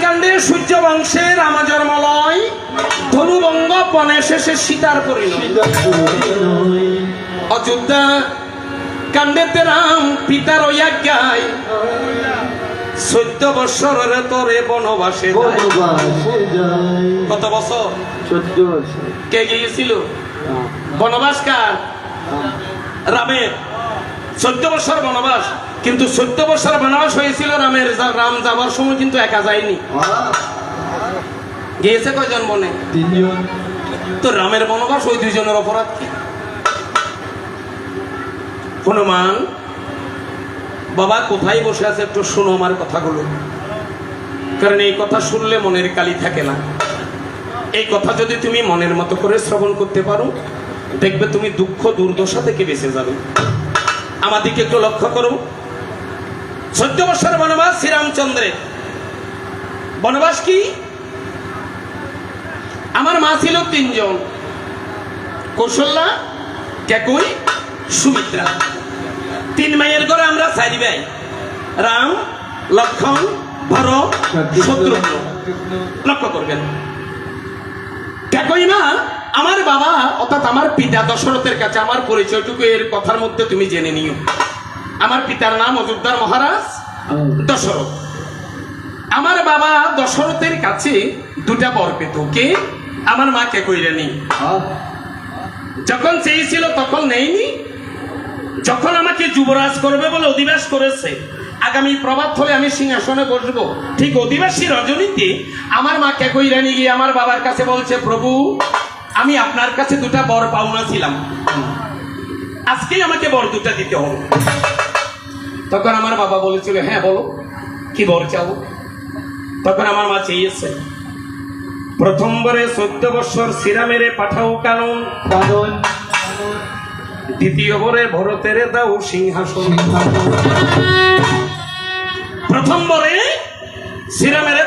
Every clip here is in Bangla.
আদিকাণ্ডে সূর্য বংশের রামাজন্মলয় ধনুবঙ্গ বনে শেষে সীতার পরিণয়। অযোধ্যা কাণ্ডেতে রাম পিতার আজ্ঞায় চোদ্দ বৎসরের তোরে বনবাসে। কত বছর? চোদ্দ বছর। কে গিয়েছিল? বনবাস কার রামের। চোদ্দ বছর বনবাস কিন্তু চোদ্দ বছর বনবাস হয়েছিল রামের রাম যাবার সময় কিন্তু একা যায়নি। গিয়েছে কয়জন বনে? তো রামের বনবাস ওই দুইজনের অপরাধ কি? হনুমান বাবা কোথায় বসে আছে একটু শোনো আমার কথাগুলো। কারণ এই কথা শুনলে মনের কালি থাকে না। এই কথা যদি তুমি মনের মতো করে শ্রবণ করতে পারো দেখবে তুমি দুঃখ দুর্দশা থেকে বেঁচে যাবে। আমার দিকে একটু লক্ষ্য করো চোদ্দ বছর বনবাস শ্রীরামচন্দ্রের বনবাস কি? আমার মা ছিল তিনজন। কৌশল্যা কেকুই সুমিত্রা। তিন মায়ের ঘরে আমরা চারি ভাই। রাম লক্ষণ ভরত শত্রুঘ্ন। লক্ষ্য করবেন। কেকুই মা আমার বাবা অর্থাৎ আমার পিতা দশরথের কাছে আমার পরিচয়টুকু এর কথার মধ্যে তুমি জেনে নিও। আমার পিতার নাম অযোধ্যার মহারাজ দশরথ। আমার বাবা দশরথের কাছে দুটা বর পেত। কে? আমার মা কে কইরা নি। যখন চেয়েছিল তখন নেইনি। যখন আমাকে যুবরাজ করবে বলে অধিবাস করেছে আগামী প্রভাত হলে আমি সিংহাসনে বসবো। ঠিক অধিবাসী রজনীতে আমার মা কে কইরানি গিয়ে আমার বাবার কাছে বলছে, প্রভু, আমি আপনার কাছে দুটা বর পাওনা ছিলাম। আজকেই আমাকে বর দুটা দিতে হবে। তখন আমার বাবা বলেছিল হ্যাঁ বলো, কি বর চাও? তখন আমার মা চেয়েছে, প্রথমবারে চোদ্দ বছর সিরামেরে পাঠাও কানুন কারণ দ্বিতীয় বরে ভরতের দাও সিংহাসন। প্রথম বরে শ্রীরামের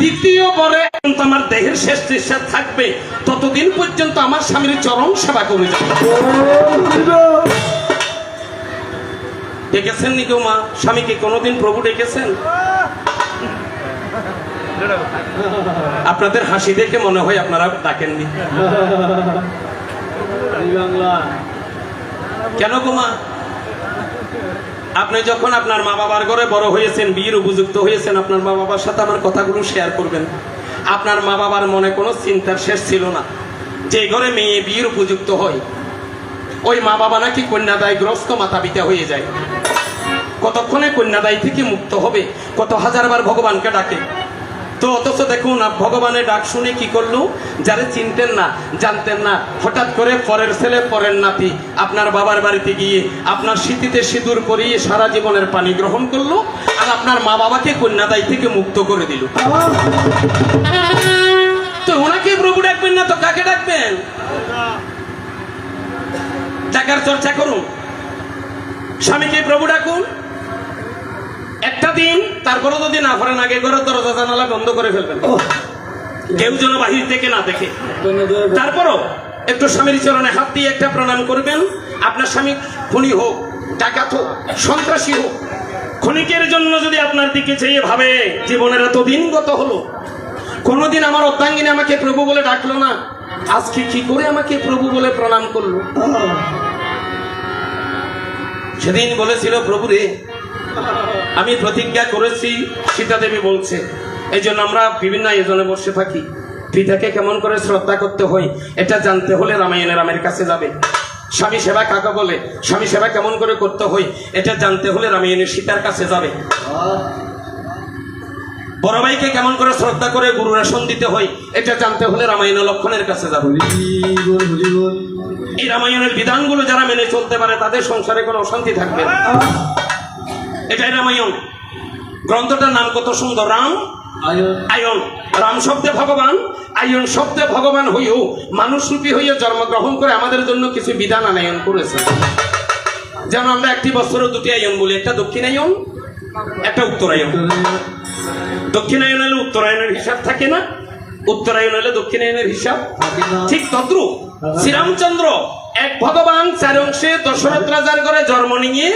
দ্বিতীয় বরে আমার দেহের শেষ নিঃশ্বাস থাকবে। ততদিন পর্যন্ত আমার স্বামীর চরম সেবা করে যাবে। ডেকেছেন নি কেউ মা স্বামীকে কোনোদিন প্রভু ডেকেছেন? আপনাদের হাসি দেখে মনে হয় আপনারা ডাকেননি। কেন গো মা? আপনি যখন আপনার মা বাবার ঘরে বড় হয়েছেন, বিয়ের উপযুক্ত হয়েছেন, আপনার মা বাবার সাথে আমার কথাগুলো শেয়ার করবেন। আপনার মা বাবার মনে কোনো চিন্তার শেষ ছিল না। যে ঘরে মেয়ে বিয়ের উপযুক্ত হয়, ওই মা বাবা নাকি কন্যাদায়গ্রস্ত মাতা পিতা হয়ে যায়। কতক্ষণে কন্যাদায় থেকে মুক্ত হবে? কত হাজারবার ভগবানকে ডাকে? তো অথচ দেখুন ভগবানের ডাক শুনে কি করল? যারে চিনতেন না, জানতেন না। হঠাৎ করে পরের ছেলে, পরের নাতি আপনার বাবার বাড়িতে গিয়ে আপনার স্মৃতিতে সিঁদুর পরিয়ে সারা জীবনের পানি গ্রহণ করল আর আপনার মা বাবাকে কন্যাদায় থেকে মুক্ত করে দিল। তো ওনাকে প্রভু ডাকবেন না, তো কাকে ডাকবেন? টাকার চর্চা করুন। স্বামীকে প্রভু ডাকুন। একটা দিন তারপরে যদি না পারেন আগে ঘরের দরজা জানালা বন্ধ করে ফেলবেন। কেউ যেন বাহির থেকে না দেখে। তারপরও একটু স্বামীর চরণে হাত দিয়ে একটা প্রণাম করবেন। আপনার স্বামী খুনি হোক ডাকাত হোক সন্ত্রাসী হোক ক্ষণিকের জন্য যদি আপনার দিকে চেয়ে ভাবে জীবনের এত দিন গত হলো কোনোদিন আমার অর্ধাঙ্গিনী আমাকে প্রভু বলে ডাকলো না। আজকে কি করে আমাকে প্রভু বলে প্রণাম করল? সেদিন বলেছিল প্রভু রে আমি প্রতিজ্ঞা করেছি সীতা দেবী বলছে। এই জন্য আমরা বিভিন্ন আয়োজনে বসে থাকি। পিতাকে কেমন করে শ্রদ্ধা করতে হয় এটা জানতে হলে রামায়ণে রামের কাছে যাবে। স্বামী সেবা কাকা বলে স্বামী সেবা কেমন করে করতে হয় এটা জানতে হলে রামায়ণের সীতার কাছে যাবে। বড় ভাইকে কেমন করে শ্রদ্ধা করে গুরু রেশন দিতে হয় এটা জানতে হলে রামায়ণ লক্ষণের কাছে যাবে। এই রামায়ণের বিধানগুলো যারা মেনে চলতে পারে তাদের সংসারে কোনো অশান্তি থাকবে না। এটাই রামায়ণ গ্রন্থটার নাম কত সুন্দর রাম? আয়ন। রাম শব্দে ভগবান আয়ন শব্দে ভগবান হইও মানুষ রূপী হইয়া জন্মগ্রহণ করে আমাদের জন্য কিছু বিধান আনায়ন করেছে যেমন আমরা একটি বছর দুটি আয়ন বলি একটা দক্ষিণায়ন একটা উত্তরায়ণ দক্ষিণায়ন হলে উত্তরায়ণের হিসাব থাকে না উত্তরায়ণ হলে দক্ষিণায়নের হিসাব ঠিক তদ্রুপ। শ্রীরামচন্দ্র এক ভগবান চার অংশে দশরথ রাজার ঘরে জন্ম নিয়ে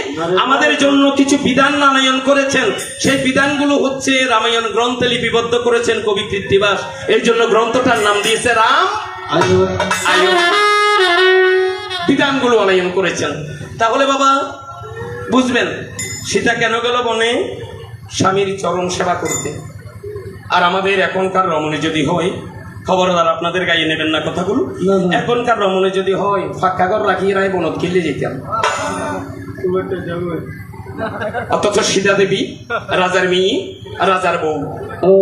আমাদের জন্য কিছু বিধান নানায়ন করেছেন। সেই বিধানগুলো হচ্ছে রামায়ণ গ্রন্থে লিপিবদ্ধ করেছেন কবি কৃত্তিবাস এই জন্য গ্রন্থটার নাম দিয়েছে রাম বিধানগুলো আনায়ন করেছেন। তাহলে বাবা, বুঝবেন, সীতা কেন গেল বনে? স্বামীর চরণ সেবা করতে। আর আমাদের এখনকার রমণী যদি হয় খবরদার আপনাদের গায়ে নেবেন না কথাগুলো। এখনকার রমণী যদি হয় ফাঁকা ঘর রাখিয়ে রায় বনত খেলে যেতাম। অথচ সীতা দেবী রাজার মেয়ে রাজার বউ।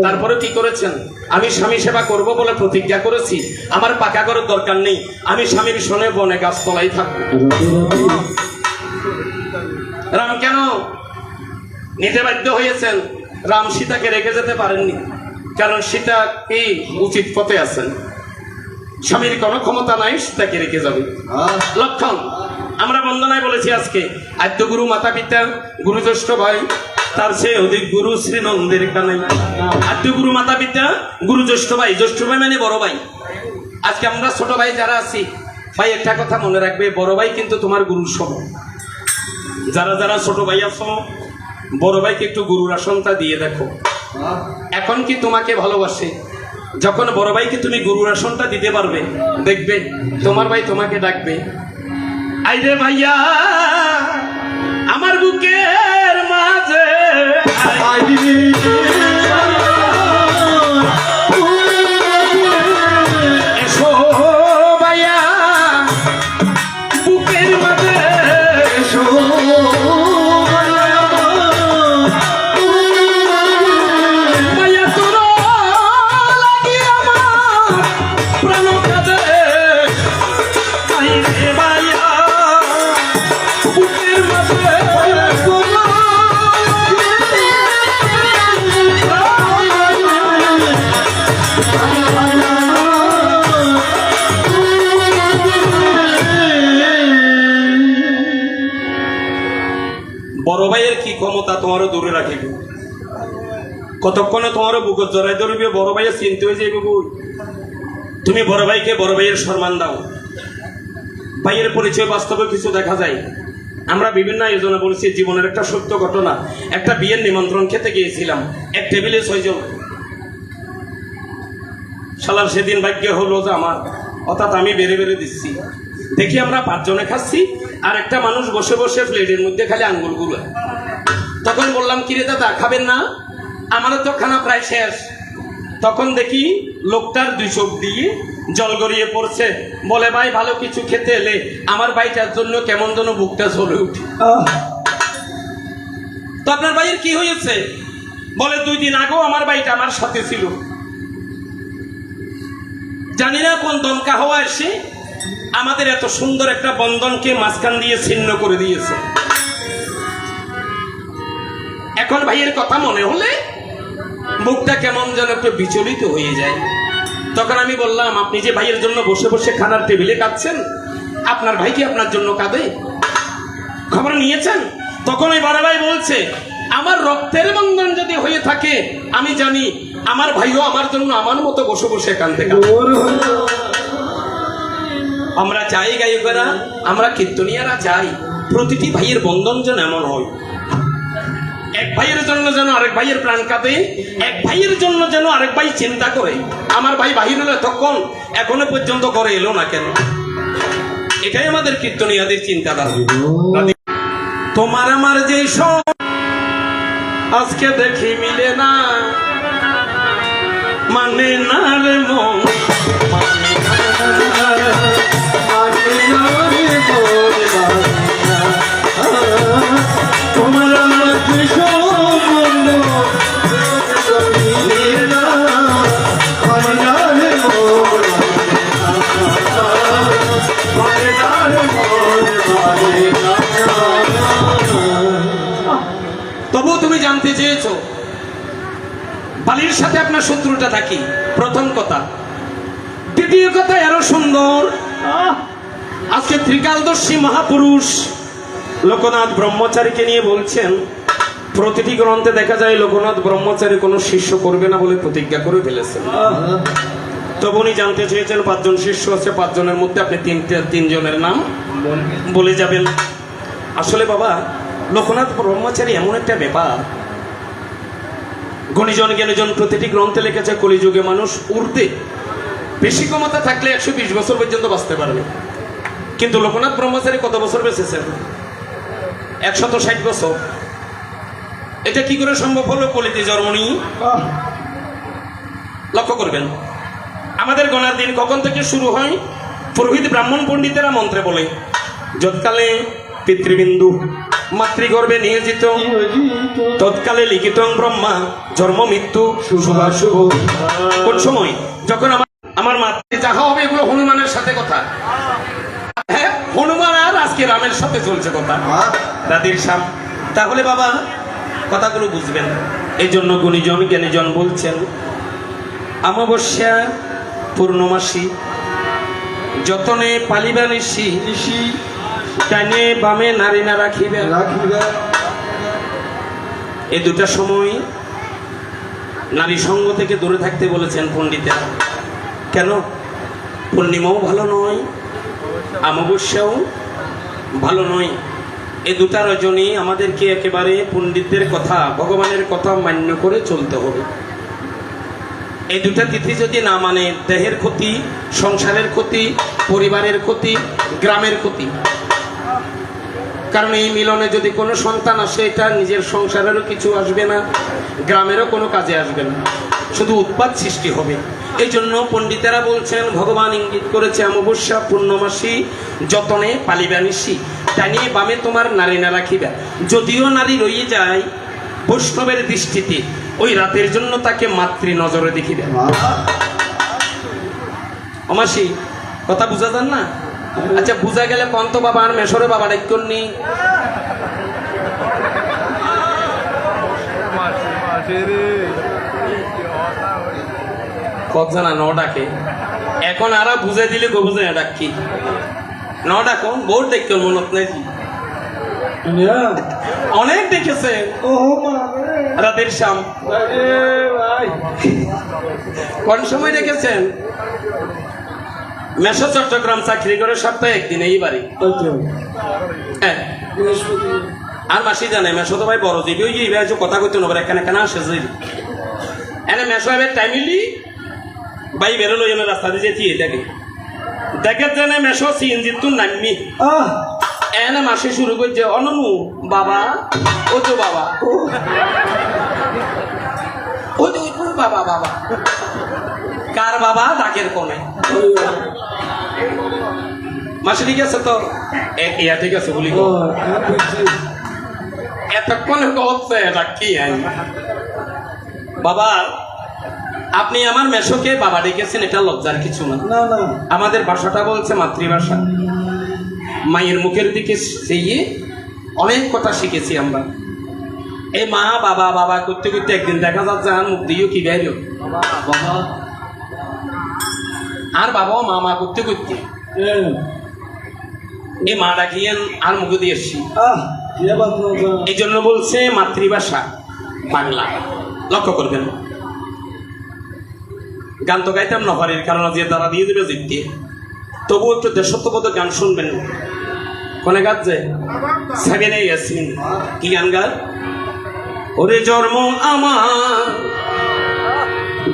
তারপরে কি করেছেন? আমি স্বামী সেবা করব বলে প্রতিজ্ঞা করেছি। আমার পাকা ঘরের দরকার নেই। আমি স্বামীর শোনে বনে গাছতলাই থাকব। রাম কেন? নিতে বাধ্য হয়েছেন। রাম সীতাকে রেখে যেতে পারেননি। কারণ সীতা কি উচিত পথে আছেন স্বামীর কোনো ক্ষমতা নাই সীতাকে রেখে যাবে। লক্ষণ। আমরা বন্দনায় বলেছি আজকে, আদ্য গুরু মাতা পিতা, গুরু গুরুজ্যেষ্ঠ ভাই, তার চেয়ে অধিক গুরু শ্রী নন্দের কানাই আদ্য গুরু মাতা পিতা, গুরু জ্যেষ্ঠ ভাই জ্যেষ্ঠ ভাই মানে বড় ভাই। আজকে আমরা ছোট ভাই যারা আছি, ভাই, একটা কথা মনে রাখবে, বড় ভাই কিন্তু তোমার গুরুর সম। যারা যারা ছোট ভাই আছো, বড় ভাইকে একটু গুরুর আসনটা দিয়ে দেখো। এখন কি তোমাকে ভালোবাসে? যখন বড় ভাইকে তুমি গুরুর আসনটা দিতে পারবে, দেখবে, তোমার ভাই তোমাকে ডাকবে। আইরে ভাইয়া, আমার বুকের মাঝে। তোমারও দূরে রাখিবে। কতক্ষণে তোমারও বুকত জড়াই ধরবে বড় ভাইয়ের চিনতে হয়ে যাইবে তুমি বড় ভাইকে বড় ভাইয়ের সম্মান দাও। ভাইয়ের পরিচয় বাস্তবে কিছু দেখা যায়। আমরা বিভিন্ন আয়োজনে বলেছি, জীবনের একটা সত্য ঘটনা। একটা বিয়ের নিমন্ত্রণ খেতে গিয়েছিলাম। এক টেবিলে ছয়জন। শালার সেদিন ভাগ্য হলো যে আমার, অর্থাৎ আমি বেড়ে বেড়ে দিচ্ছি। দেখি আমরা পাঁচজনে খাচ্ছি, আর একটা মানুষ বসে বসে প্লেটের মধ্যে খালি আঙ্গুলগুলো তখন বললাম কিরে দাদা খাবেন না? আমারও তো খানা প্রায় শেষ। তখন দেখি লোকটার দুই চোখ দিয়ে জল গড়িয়ে পড়ছে। বলে ভাই ভালো কিছু খেতে এলে আমার ভাইটার জন্য কেমন যেন বুকটা জ্বলে উঠে। তো আপনার ভাইয়ের কি হয়েছে? বলে দুই দিন আগেও আমার ভাইটা আমার সাথে ছিল। জানি না কোন দমকা হওয়া এসে আমাদের এত সুন্দর একটা বন্ধনকে মাঝখান দিয়ে ছিন্ন করে দিয়েছে। এখন ভাইয়ের কথা মনে হলে মুখটা কেমন যেন একটু বিচলিত হয়ে যায়। তখন আমি বললাম, আপনি যে ভাইয়ের জন্য বসে বসে খানার টেবিলে কাঁদছেন, আপনার ভাই কি আপনার জন্য কাঁদে? খবর নিয়েছেন? তখন ওই বড় ভাই বলছে, আমার রক্তের বন্ধন যদি হয়ে থাকে, আমি জানি আমার ভাইও আমার জন্য আমার মতো বসে বসে কাঁদতে আমরা চাই গায়কেরা, আমরা কীর্তনিয়ারা চাই প্রতিটি ভাইয়ের বন্ধন যেন এমন হয়। এক ভাইয়ের জন্য যেন আরেক ভাইয়ের প্রাণ কাঁদে, এক ভাইয়ের জন্য যেন আরেক ভাই চিন্তা করে। আমার ভাই বাহির হলে তখন এখনও পর্যন্ত করে এলো না কেন? এটাই আমাদের কীর্তনিয়াদের চিন্তাধারা। তোমার আমার যে সব আজকে দেখি মিলে না মানে না রে মন। বালির সাথে আপনার শত্রুটা থাকি? প্রথম কথা। দ্বিতীয় কথা আরও সুন্দর। আজকে ত্রিকালদর্শী মহাপুরুষ লোকনাথ ব্রহ্মচারীকে নিয়ে বলছেন প্রতিটি গ্রন্থে দেখা যায় লোকনাথ ব্রহ্মচারী কোনো শিষ্য করবে না বলে প্রতিজ্ঞা করে ফেলেছেন। তবে উনি জানতে চেয়েছেন পাঁচজন শিষ্য আছে পাঁচজনের মধ্যে আপনি তিনটে তিনজনের নাম বলে যাবেন। আসলে বাবা লোকনাথ ব্রহ্মচারী এমন একটা ব্যাপার গণিজন জ্ঞানীজন প্রতিটি গ্রন্থে লিখেছে কলিযুগে মানুষ উর্ধে বেশি ক্ষমতা থাকলে একশো বিশ বছর পর্যন্ত বাঁচতে পারবে কিন্তু লোকনাথ ব্রহ্মচারী কত বছর বেঁচেছেন? একশত ষাট বছর। এটা কি করে সম্ভব হলো? কলিতে জন্ম নিয়ে? লক্ষ্য করবেন আমাদের গণার দিন কখন থেকে শুরু হয়? পুরোহিত ব্রাহ্মণ পণ্ডিতেরা মন্ত্রে বলে যৎকালে পিতৃবিন্দু মাতৃগর্ভে নিয়োজিত, তৎকালে লিখিত ব্রহ্মা, জন্ম, মৃত্যু শুভাশুভ কোন সময়? যখন আমার আমার মাতৃ যাহা হবে এগুলো হনুমানের সাথে কথা। হ্যাঁ হনুমান আর আজকে রামের সাথে চলছে কথা। রাধের শ্যাম তাহলে বাবা, কথাগুলো বুঝবেন। এই জন্য গুণীজন, জ্ঞানীজন বলছেন, অমাবস্যা পূর্ণমাসী, যতনে পালিবা নিশি টানে বামে নারী না রাখিবে। রাখিবে। এই দুটা সময় নারী সঙ্গ থেকে দূরে থাকতে বলেছেন পণ্ডিতেরা। কেন? পূর্ণিমাও ভালো নয় অমাবস্যাও ভালো নয়। এই দুটা রজনী আমাদেরকে একেবারে পণ্ডিতদের কথা ভগবানের কথা মান্য করে চলতে হবে। এই দুটা তিথি যদি না মানে দেহের ক্ষতি সংসারের ক্ষতি পরিবারের ক্ষতি গ্রামের ক্ষতি। কারণ এই মিলনে যদি কোনো সন্তান আসে, এটা নিজের সংসারেরও কিছু আসবে না, গ্রামেরও কোনো কাজে আসবে না। শুধু উৎপাদ সৃষ্টি হবে। এই জন্য পণ্ডিতেরা বলছেন, ভগবান ইঙ্গিত করেছে, অমাবস্যা পূর্ণমাসী যতনে পালিবা নিশি টানিয়ে বামে তোমার নারী না রাখিবা। যদিও নারী রয়ে যায় বৈষ্ণবের দৃষ্টিতে, ওই রাতের জন্য তাকে মাতৃ নজরে দেখিবে। অমাসি, কথা বোঝা যান না? আচ্ছা বুঝা গেলে পন্ত বাবা আর মেশরে বাবা ডাক্তর নেই কতজনা ন ডাকে এখন আর বুঝাই দিলে গো বুঝে না ডাকি ন ডাকো বহুত দেখতে মনত নেই। অনেক দেখেছে। রাতের ভাই। কোন সময় দেখেছেন? মেশো চট্টগ্রাম চাকরি করে সপ্তাহে একদিন এই বাড়ি। হ্যাঁ। আর মাসি জানে মেশো তো ভাই বড় দিবি ওই যে কথা কইতে নবার এখানে কেন আসে যে এনে মেশো এবার টাইমিলি ভাই বেরোলো এনে রাস্তা দিয়ে যেতে এটাকে দেখে। জানে মেশো সিএনজি তুই আহ। এনে মাসে শুরু করছে অননু বাবা ও তো বাবা। ও। তো বাবা বাবা। কার বাবা? ডাকের কোনে মাসি ঠিক আছে তো? এ- ইয়া ঠিক আছে বলি। এতক্ষণ হচ্ছে এটা কি বাবা আপনি আমার মেশোকে বাবা ডেকেছেন এটা লজ্জার কিছু না। আমাদের ভাষাটা বলছে মাতৃভাষা। মায়ের মুখের দিকে সেই অনেক কথা শিখেছি আমরা। এই মা বাবা বাবা করতে করতে একদিন দেখা যাচ্ছে আর মুখ দিয়েও কি বের বাবা। আর বাবাও মা মা করতে করতে। হ্যাঁ। এই মা ডাকিয়েন আর মুখে দিয়ে এসছি। এই জন্য বলছে মাতৃভাষা বাংলা। লক্ষ্য করবেন। গান তো গাইতাম না হরের কারণ যে তারা দিয়ে দেবে জিততে। তবু একটু দেশত্ববোধ গান শুনবেন। কোনে যে? সেভেনে ইয়াসমিন কি গান গান ওরে জন্ম আমার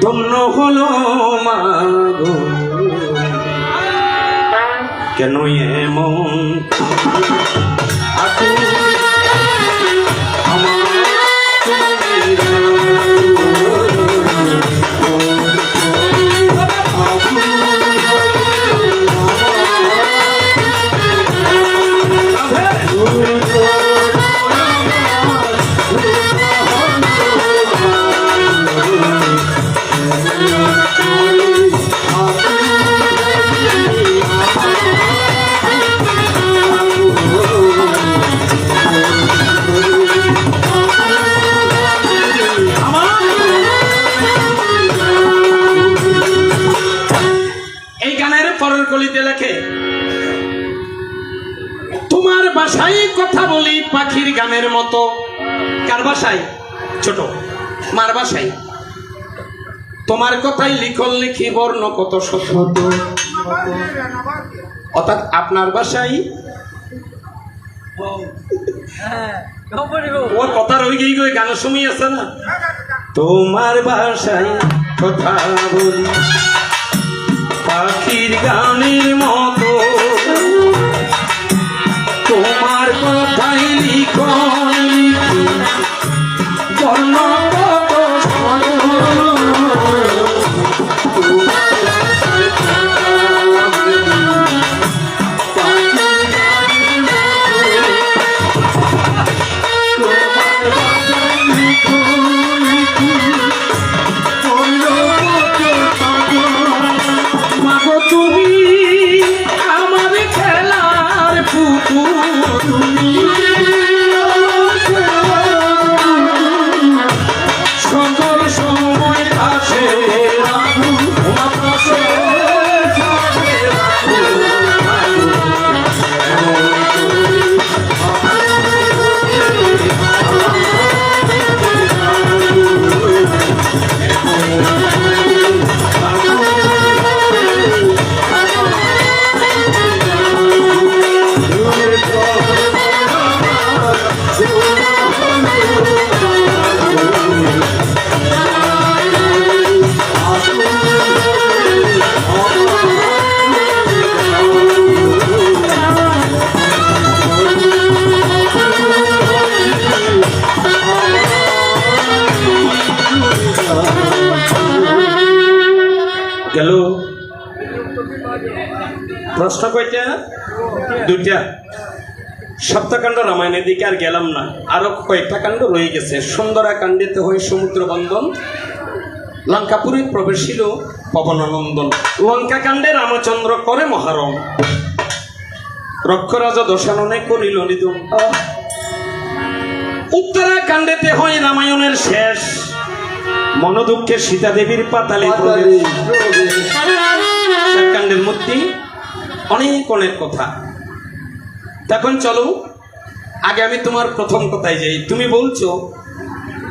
ধন্য হলো মা গো। কেন এমন তোমার কথাই লিখল লিখি বর্ণ কত শত অর্থাৎ আপনার বাসায় ওর কথা রই গিয়ে গিয়ে গান শুনি আছে না? তোমার বাসায় কথা বলি। পাখির গানের মতো তোমার কথাই লিখন লিখি। বর্ণ দুইটা। সপ্তাহকাণ্ড রামায়ণের দিকে আর গেলাম না। আরও কয়েকটা কাণ্ড রয়ে গেছে। সুন্দরা কাণ্ডেতে হয়ে সমুদ্র বন্দন লঙ্কাপুরে প্রবেশিল পবনানন্দন। লঙ্কা কাণ্ডে রামচন্দ্র করে মহারম। রক্ষরাজ দশাননে করিল নিদুম। উত্তরাকাণ্ডেতে হয় রামায়ণের শেষ। মনোদুঃখে সীতা দেবীর পাতালে প্রবেশ। কাণ্ডের মধ্যে অনেক অনেক কথা। তখন চলো, আগে আমি তোমার প্রথম কথায় যাই। তুমি বলছো,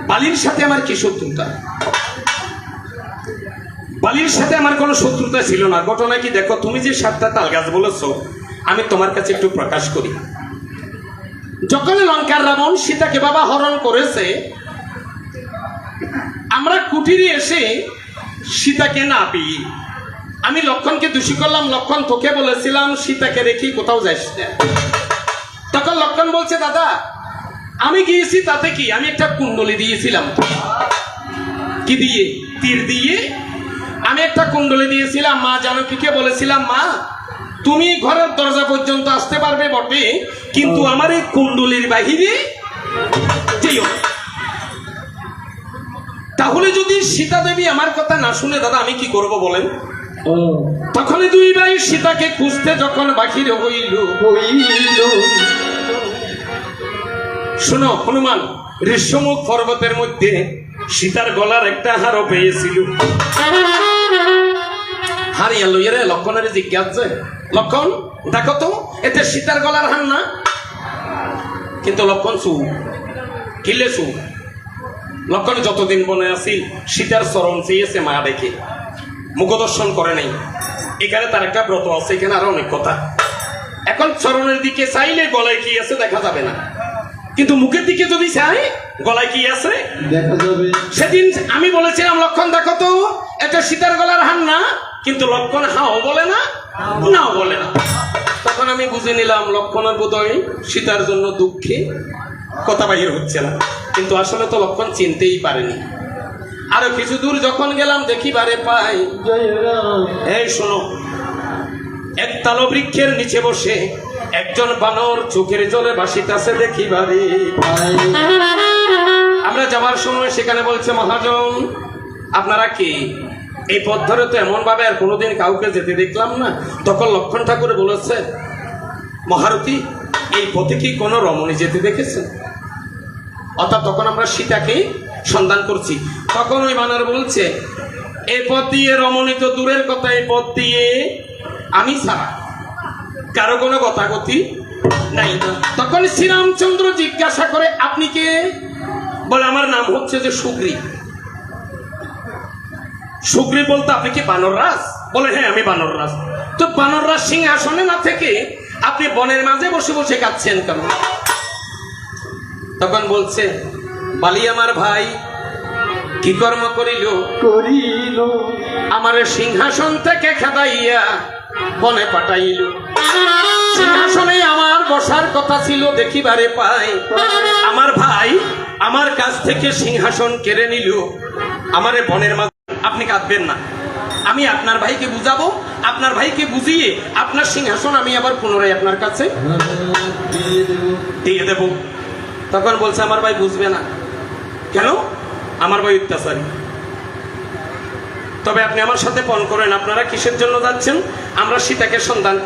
বালির সাথে আমার কি শত্রুতা? বালির সাথে আমার কোনো শত্রুতা ছিল না। ঘটনা কি দেখো, তুমি যে সাতটা তাল গাছ বলেছ, আমি তোমার কাছে একটু প্রকাশ করি। যখন লঙ্কার রাবণ সীতাকে বাবা হরণ করেছে, আমরা কুটিরে এসে সীতাকে না পেয়ে আমি লক্ষণকে দোষী করলাম লক্ষণ তোকে বলেছিলাম সীতাকে রেখে কোথাও যাইস না। তখন লক্ষণ বলছে দাদা আমি গিয়েছি তাতে কি? আমি একটা কুণ্ডলি দিয়েছিলাম। কি দিয়ে? তীর দিয়ে। আমি একটা কুণ্ডলি দিয়েছিলাম। মা জানকীকে বলেছিলাম মা? তুমি ঘরের দরজা পর্যন্ত আসতে পারবে বটে কিন্তু আমার এই কুণ্ডলির বাহিরে যেও তাহলে যদি সীতা দেবী আমার কথা না শুনে দাদা আমি কি করব বলেন? তখন দুই ভাই সীতাকে খুঁজতে যখন বাহির হইল। হইল শোনো, হনুমান, ঋষ্যমুখ পর্বতের মধ্যে সীতার গলার একটা হারও পেয়েছিল। হারিয়া লইয়া রে লক্ষণের জিজ্ঞাসা। লক্ষণ, দেখো তো, এতে সীতার গলার হার না। কিন্তু লক্ষণ সু, কিলে সু। লক্ষণ যতদিন বনে আছি, সীতার চরণ চেয়েছে মায়া দেখে। মুখদর্শন করে নাই। এখানে তার একটা ব্রত আছে এখানে আরও অনেক কথা। এখন চরণের দিকে চাইলে গলায় কি আছে দেখা যাবে না। কিন্তু মুখের দিকে যদি চাই গলায় কি আছে? সেদিন আমি বলেছিলাম লক্ষণ দেখো তো এটা সীতার গলার হার না কিন্তু লক্ষণ হাও বলে না নাও বলে না। তখন আমি বুঝে নিলাম লক্ষণের বোধহয় সীতার জন্য দুঃখে কথা বাহির হচ্ছে না। কিন্তু আসলে তো লক্ষণ চিনতেই পারেনি। আরও কিছু দূর যখন গেলাম, দেখিবারে পাই। জয় রাম এই শোনো এক তাল বৃক্ষের নিচে বসে একজন বানর চোখের জলে বাসিতাছে দেখিবারে আয় আমরা যাবার সময় সেখানে বলছে, মহাজন, আপনারা কি? এই পথ ধরে তো এমন ভাবে আর কোনোদিন কাউকে যেতে দেখলাম না। তখন লক্ষণ ঠাকুর বলেছে, মহারথী, এই পথে কি কোনো রমণী যেতে দেখেছেন? অর্থাৎ তখন আমরা সীতাকে সন্ধান করছি। তখন ওই বানর বলছে, এ পথ দিয়ে রমণী তো দূরের কথা এ পথ দিয়ে আমি ছাড়া। কারও কোনো কথাগতি নাই তখন শ্রীরামচন্দ্র জিজ্ঞাসা করে, আপনি কে? বলে, আমার নাম হচ্ছে যে সুগ্রীব সুগ্রীব বলতে, আপনি কি বানর বানররাজ? বলে হ্যাঁ আমি বানররাজ। তো বানররাজ সিংহাসনে না থেকে আপনি বনের মাঝে বসে বসে কাঁদছেন কেন? তখন বলছে বালি আমার ভাই কি কর্ম করিল? করিল। আমার সিংহাসন থেকে খেদাইয়া বনে পাঠাইল। সিংহাসনে আমার বসার কথা ছিল দেখিবারে পাই। আমার ভাই আমার কাছ থেকে সিংহাসন কেড়ে নিল। আমারে বনের মাঝে আপনি কাঁদবেন না। আমি আপনার ভাইকে বুঝাবো। আপনার ভাইকে বুঝিয়ে আপনার সিংহাসন আমি আবার পুনরায় আপনার কাছে দিয়ে দেব। দিয়ে দেব। তখন বলছে আমার ভাই বুঝবে না। কেন? আমার ভাই অত্যাচারী। তবে আপনি আমার সাথে পণ করেন, আপনারা কিসের জন্য যাচ্ছেন? আমরা সীতাকে সন্ধান